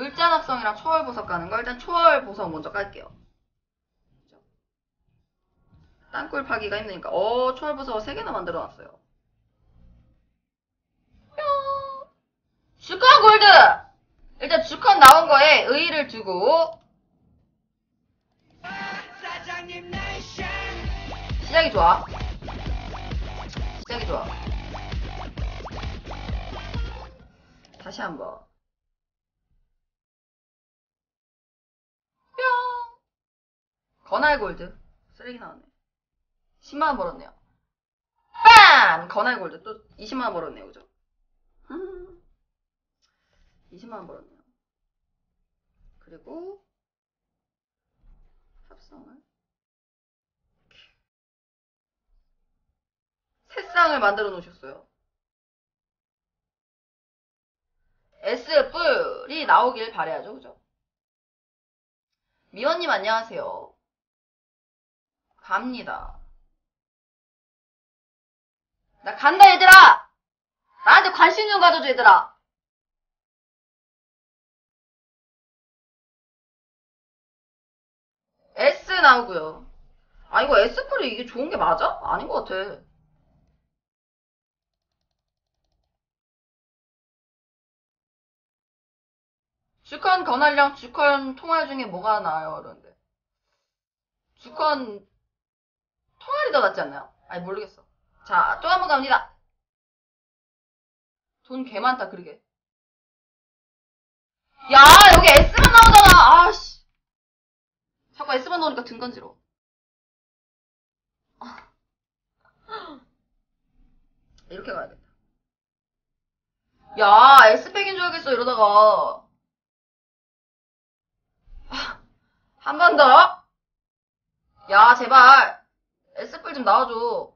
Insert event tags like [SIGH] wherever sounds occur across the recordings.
물잔 합성이랑 초월 보석 가는 거 일단 초월 보석 먼저 깔게요. 땅굴 파기가 힘드니까 어 초월 보석 3개나 만들어놨어요. 뿅! 주컨 골드! 일단 주컨 나온 거에 의의를 두고 시작이 좋아. 시작이 좋아. 다시 한번. 건알 골드. 쓰레기 나왔네. 10만원 벌었네요. 빰! 건알 골드 또 20만원 벌었네요. 그죠? 음. 20만원 벌었네요. 그리고 합성을 새 쌍을 만들어 놓으셨어요. S 뿔이 나오길 바래야죠, 그죠? 미원님 안녕하세요. 갑니다. 나 간다 얘들아! 나한테 관심 좀 가져줘 얘들아! S 나오고요. 아 이거 S 뿔이 이게 좋은 게 맞아? 아닌 것 같아. 주컨 건활량 주컨 통화 중에 뭐가 나아요? 그런데 주컨 통화리 더 낫지 않나요? 아니 모르겠어. 자, 또 한 번 갑니다. 돈 개 많다, 그러게. 야, 여기 S만 나오잖아. 아씨. 자꾸 S만 나오니까 등 간지러워. 이렇게 가야겠다. 야, S백인 줄 알겠어, 이러다가. 한 번 더. 야, 제발. S뿔 좀 나와줘.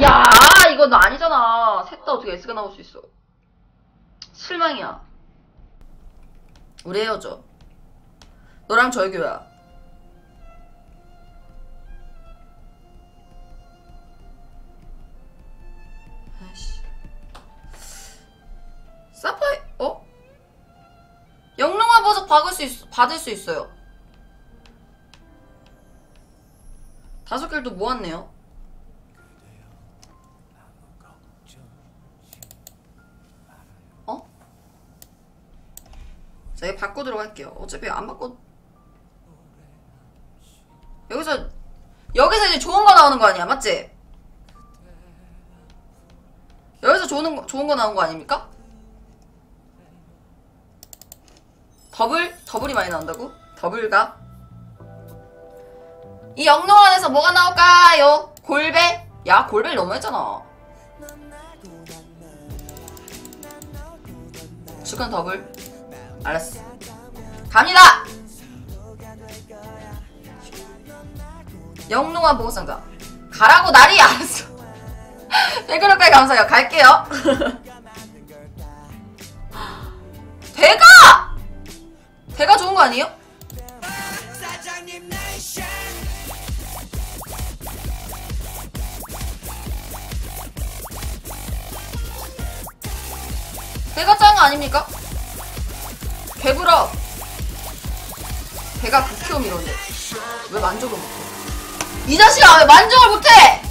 야, 너 아니잖아. 셋 다 어떻게 S가 나올 수 있어. 실망이야. 우리 헤어져. 너랑 절교야. 아이씨. 사파이, 어? 영롱화 보석 받을 수, 있, 받을 수 있어요. 다섯 개를 또 모았네요. 어? 자, 이거 바꾸도록 할게요. 어차피 안 바꿔. 여기서, 여기서 이제 좋은 거 나오는 거 아니야, 맞지? 여기서 좋은 거, 좋은 거 나온 거 아닙니까? 더블? 더블이 많이 나온다고? 더블가? 이 영롱안에서 뭐가 나올까요? 골배? 야, 골배 너무 했잖아. 주간 더블. 알았어. 갑니다! 영롱한 보고상자. 가라고 날이 알았어. [LAUGHS] 댓글까지 감사해요. 갈게요. [LAUGHS] 대가! 대가 좋은 거 아니에요? 짠거 아닙니까? 개부럽. 대가 극혐 이런데. 왜 만족을 못해? 이 자식아 왜 만족을 못해?